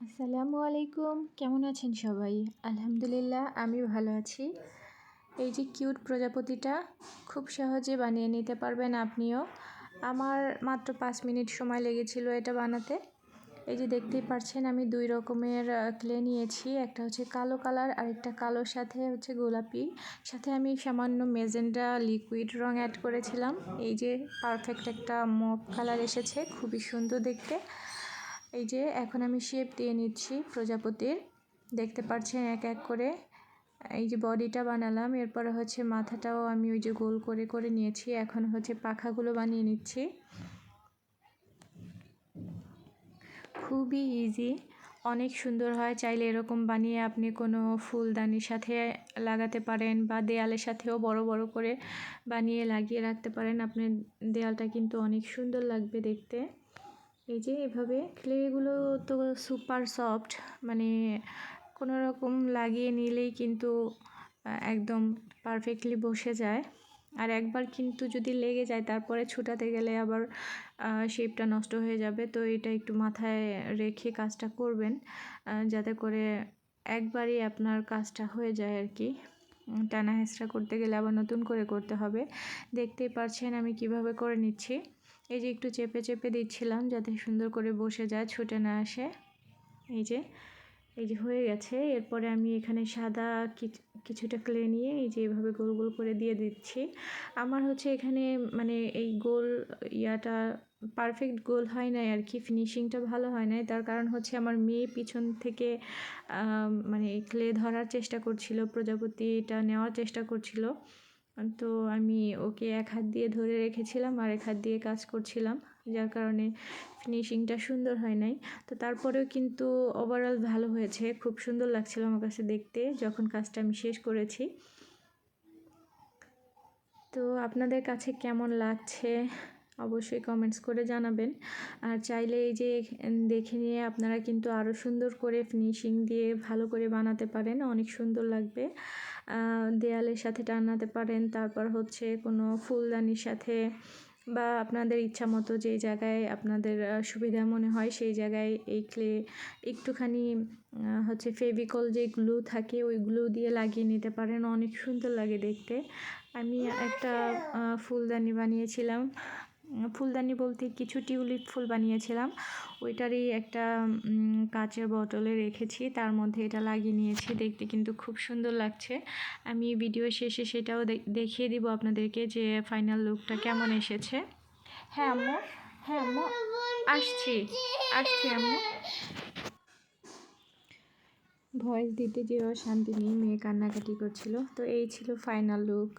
আসসালামু আলাইকুম। কেমন আছেন সবাই? আলহামদুলিল্লাহ, আমি ভালো আছি। এই যে কিউট প্রজাপতিটা, খুব সহজে বানিয়ে নিতে পারবেন আপনিও। আমার মাত্র পাঁচ মিনিট সময় লেগেছিল এটা বানাতে। এই যে দেখতেই পাচ্ছেন আমি দুই রকমের ক্লে নিয়েছি। একটা হচ্ছে কালো কালার আর একটা কালোর সাথে হচ্ছে গোলাপি। সাথে আমি সামান্য মেজেন্ডা লিকুইড রং অ্যাড করেছিলাম। এই যে পারফেক্ট একটা মপ কালার এসেছে, খুবই সুন্দর দেখতে। এই যে এখন আমি শেপ দিয়ে নিচ্ছি প্রজাপতির। দেখতে পাচ্ছেন এক এক করে। এই যে বডিটা বানালাম, এরপরে হচ্ছে মাথাটাও আমি ওই যে গোল করে করে নিয়েছি। এখন হচ্ছে পাখাগুলো বানিয়ে নিচ্ছি। খুবই ইজি অনেক সুন্দর হয়। চাইলে এরকম বানিয়ে আপনি কোনো ফুলদানির সাথে লাগাতে পারেন বা দেয়ালের সাথেও বড় বড় করে বানিয়ে লাগিয়ে রাখতে পারেন। আপনার দেয়ালটা কিন্তু অনেক সুন্দর লাগবে দেখতে। এই যে এভাবে ক্লেগুলো তো সুপার সফট মানে কোনো রকম লাগিয়ে নিলেই কিন্তু একদম পারফেক্টলি বসে যায়। আর একবার কিন্তু যদি লেগে যায়, তারপরে ছুটাতে গেলে আবার শেপটা নষ্ট হয়ে যাবে। তো এটা একটু মাথায় রেখে কাজটা করবেন যাতে করে একবারই আপনার কাজটা হয়ে যায় আর কি। টানা হেঁচড়া করতে গেলে আবার নতুন করে করতে হবে। দেখতেই পারছেন আমি কীভাবে করে নিচ্ছি। এই যে একটু চেপে চেপে দিচ্ছিলাম যাতে সুন্দর করে বসে যায়, ছুটে না আসে। এই যে এই যে হয়ে গেছে। এরপরে আমি এখানে সাদা কিছুটা ক্লে নিয়ে এই যে এভাবে গোল গোল করে দিয়ে দিচ্ছি। আমার হচ্ছে এখানে মানে এই গোল ইয়াটা পারফেক্ট গোল হয় নাই আর কি ফিনিশিংটা ভালো হয় নাই। তার কারণ হচ্ছে আমার মেয়ে পিছন থেকে মানে ক্লে ধরার চেষ্টা করছিল, প্রজাপতিটা নেওয়ার চেষ্টা করছিল। তো আমি ওকে এক হাত দিয়ে ধরে রেখেছিলাম আর এক হাত দিয়ে কাজ করছিলাম, যার কারণে ফিনিশিংটা সুন্দর হয় নাই। তো তারপরেও কিন্তু ওভারঅল ভালো হয়েছে, খুব সুন্দর লাগছিল আমার কাছে দেখতে যখন কাজটা আমি শেষ করেছি। তো আপনাদের কাছে কেমন লাগছে? অবশ্যই কমেন্টস করে জানাবেন। আর চাইলে এই যে দেখে নিয়ে আপনারা কিন্তু আরও সুন্দর করে ফিনিশিং দিয়ে ভালো করে বানাতে পারেন, অনেক সুন্দর লাগবে। দেয়ালের সাথে টানাতে পারেন, তারপর হচ্ছে কোনো ফুলদানির সাথে বা আপনাদের ইচ্ছা মতো যেই জায়গায় আপনাদের সুবিধা মনে হয় সেই জায়গায় এই ক্লে, একটুখানি হচ্ছে ফেভিকল যে গ্লু থাকে ওই গ্লু দিয়ে লাগিয়ে নিতে পারেন, অনেক সুন্দর লাগে দেখতে। আমি একটা ফুলদানি বানিয়েছিলাম ফুলদানি বলতে কিছু টিউলিপ ফুল বানিয়েছিলাম। ওইটারই একটা কাচের বটলে রেখেছি। তার মধ্যে এটা লাগিয়ে নিয়েছি। দেখতে কিন্তু খুব সুন্দর লাগছে। আমি ভিডিও শেষে সেটাও দেখিয়ে দিব আপনাদেরকে যে ফাইনাল লুকটা কেমন এসেছে। হ্যাঁ আম্মু? হ্যাঁ আম্মু? আসছি। আসছি, আম্মু। ভয়েস দিতে যেও শান্তি নেই। মেয়ে কান্নাকাটি করছিল। তো এই ছিল ফাইনাল লুক